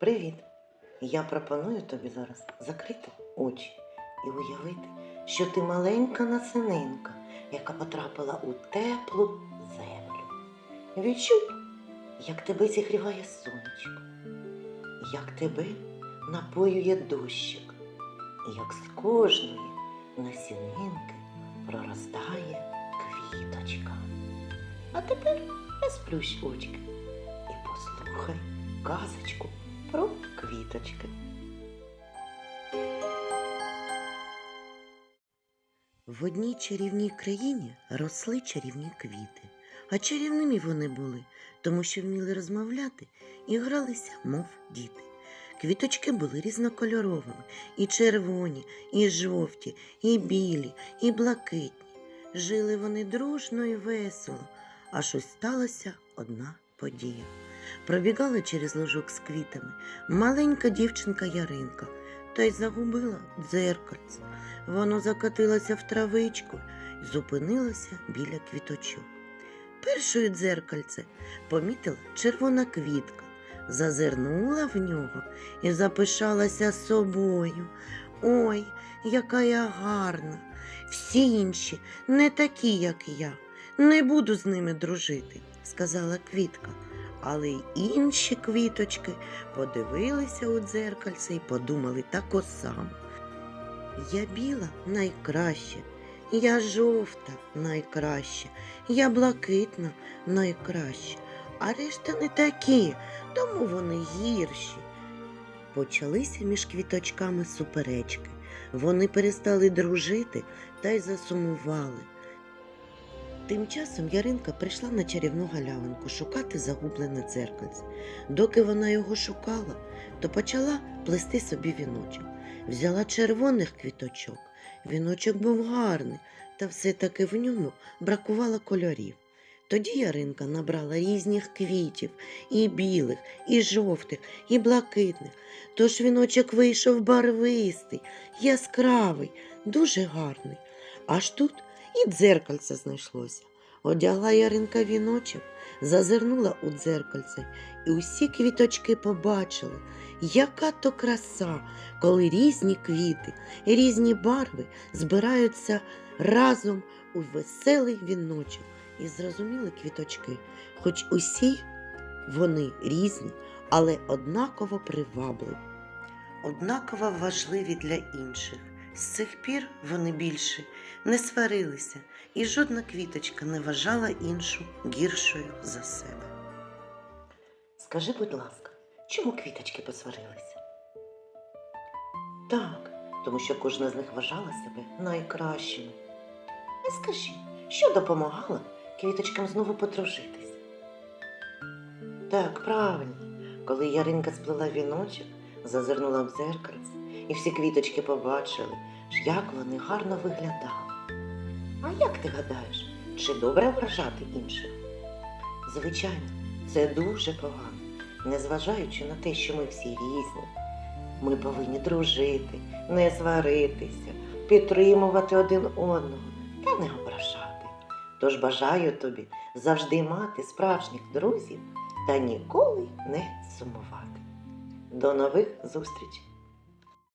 Привіт! Я пропоную тобі зараз закрити очі і уявити, що ти маленька насининка, яка потрапила у теплу землю. Відчуй, як тебе зігріває сонечко, як тебе напоює дощик, як з кожної насінинки проростає квіточка. А тепер розплющ очки і послухай казочку про квіточки. В одній чарівній країні росли чарівні квіти, а чарівними вони були, тому що вміли розмовляти і гралися, мов діти. Квіточки були різнокольоровими, і червоні, і жовті, і білі, і блакитні. Жили вони дружно і весело, аж ось сталася одна подія. Пробігала через ложок з квітами маленька дівчинка Яринка та й загубила дзеркальце. Воно закотилося в травичку і зупинилося біля квіточок. Першою дзеркальце помітила червона квітка, зазирнула в нього і запишалася собою. Ой, яка я гарна! Всі інші не такі, як я. Не буду з ними дружити, сказала квітка. Але й інші квіточки подивилися у дзеркальце і подумали тако само. Я біла найкраща, я жовта найкраща, я блакитна найкраща, а решта не такі, тому вони гірші. Почалися між квіточками суперечки. Вони перестали дружити та й засумували. Тим часом Яринка прийшла на чарівну галявинку шукати загублене дзеркальце. Доки вона його шукала, то почала плести собі віночок. Взяла червоних квіточок. Віночок був гарний, та все-таки в ньому бракувало кольорів. Тоді Яринка набрала різних квітів, і білих, і жовтих, і блакитних. Тож віночок вийшов барвистий, яскравий, дуже гарний. Аж тут і дзеркальце знайшлося. Одягла Яринка віночок, зазирнула у дзеркальце, і усі квіточки побачили, яка то краса, коли різні квіти, різні барви збираються разом у веселий віночок. І зрозуміли квіточки, хоч усі вони різні, але однаково привабливі, однаково важливі для інших. З цих пір вони більше не сварилися, і жодна квіточка не вважала іншу гіршою за себе. Скажи, будь ласка, чому квіточки посварилися? Так, тому що кожна з них вважала себе найкращою. А скажи, що допомагало квіточкам знову подружитись? Так, правильно, коли Яринка сплела віночок, зазирнула в дзеркальце, і всі квіточки побачили, як вони гарно виглядали. А як ти гадаєш, чи добре вражати інших? Звичайно, це дуже погано, незважаючи на те, що ми всі різні. Ми повинні дружити, не сваритися, підтримувати один одного та не ображати. Тож бажаю тобі завжди мати справжніх друзів та ніколи не сумувати. До нових зустрічей!